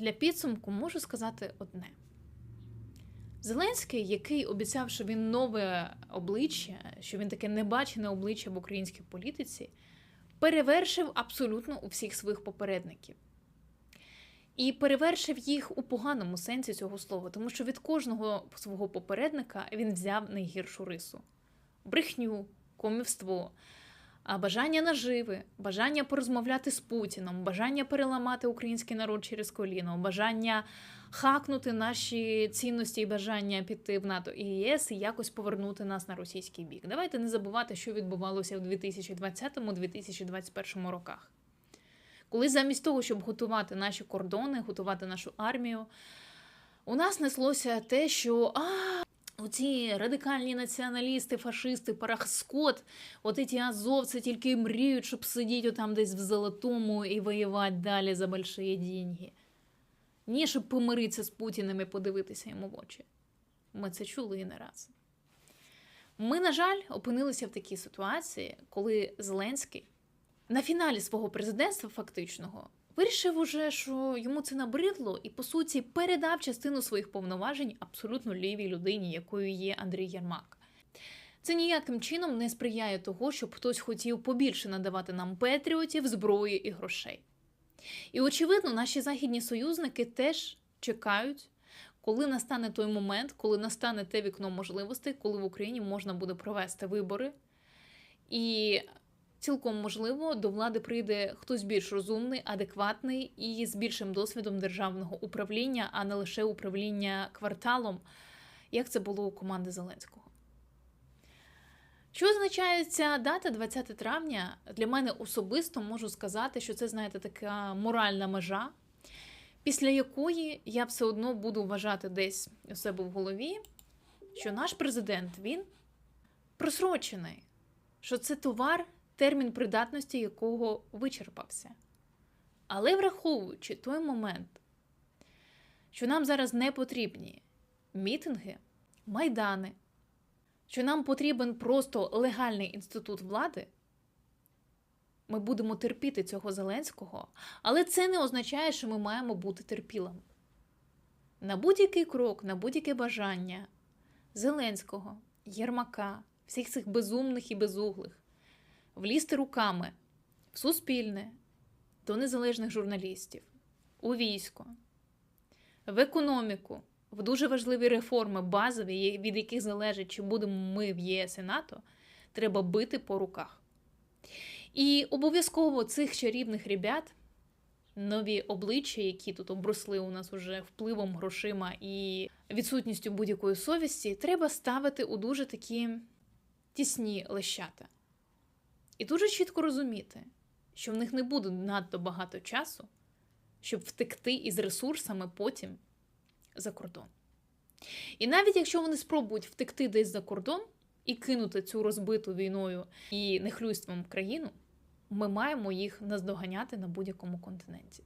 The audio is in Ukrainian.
Для підсумку можу сказати одне: Зеленський, який обіцяв, що він нове обличчя, що він таке небачене обличчя в українській політиці, перевершив абсолютно у всіх своїх попередників. І перевершив їх у поганому сенсі цього слова, тому що від кожного свого попередника він взяв найгіршу рису: брехню, комівство, а бажання наживи, бажання порозмовляти з Путіном, бажання переламати український народ через коліно, бажання хакнути наші цінності і бажання піти в НАТО і ЄС і якось повернути нас на російський бік. Давайте не забувати, що відбувалося в 2020-2021 роках. Коли замість того, щоб готувати наші кордони, готувати нашу армію, у нас неслося те, що а, оці радикальні націоналісти, фашисти, парахскот, от ці азовці тільки мріють, щоб сидіти там десь в золотому і воювати далі за больші деньги. Ні, щоб помиритися з Путіним і подивитися йому в очі. Ми це чули і не раз. Ми, на жаль, опинилися в такій ситуації, коли Зеленський на фіналі свого президентства фактичного вирішив уже, що йому це набридло, і по суті передав частину своїх повноважень абсолютно лівій людині, якою є Андрій Єрмак. Це ніяким чином не сприяє того, щоб хтось хотів побільше надавати нам патріотів, зброї і грошей. І очевидно, наші західні союзники теж чекають, коли настане той момент, коли настане те вікно можливостей, коли в Україні можна буде провести вибори. І цілком можливо до влади прийде хтось більш розумний, адекватний і з більшим досвідом державного управління, а не лише управління кварталом, як це було у команди Зеленського. Що означає ця дата 20 травня? Для мене особисто можу сказати, що це, знаєте, така моральна межа, після якої я все одно буду вважати десь у себе в голові, що наш президент він просрочений, що це товар, термін придатності якого вичерпався. Але враховуючи той момент, що нам зараз не потрібні мітинги, майдани, що нам потрібен просто легальний інститут влади, ми будемо терпіти цього Зеленського, але це не означає, що ми маємо бути терпілими. На будь-який крок, на будь-яке бажання Зеленського, Єрмака, всіх цих безумних і безуглих, влізти руками в суспільне, до незалежних журналістів, у військо, в економіку, в дуже важливі реформи, базові, від яких залежить, чи будемо ми в ЄС і НАТО, треба бити по руках. І обов'язково цих чарівних ребят, нові обличчя, які тут обросли у нас уже впливом, грошима і відсутністю будь-якої совісті, треба ставити у дуже такі тісні лещата. І дуже чітко розуміти, що в них не буде надто багато часу, щоб втекти із ресурсами потім за кордон. І навіть якщо вони спробують втекти десь за кордон і кинути цю розбиту війною і нехлюйством країну, ми маємо їх наздоганяти на будь-якому континенті.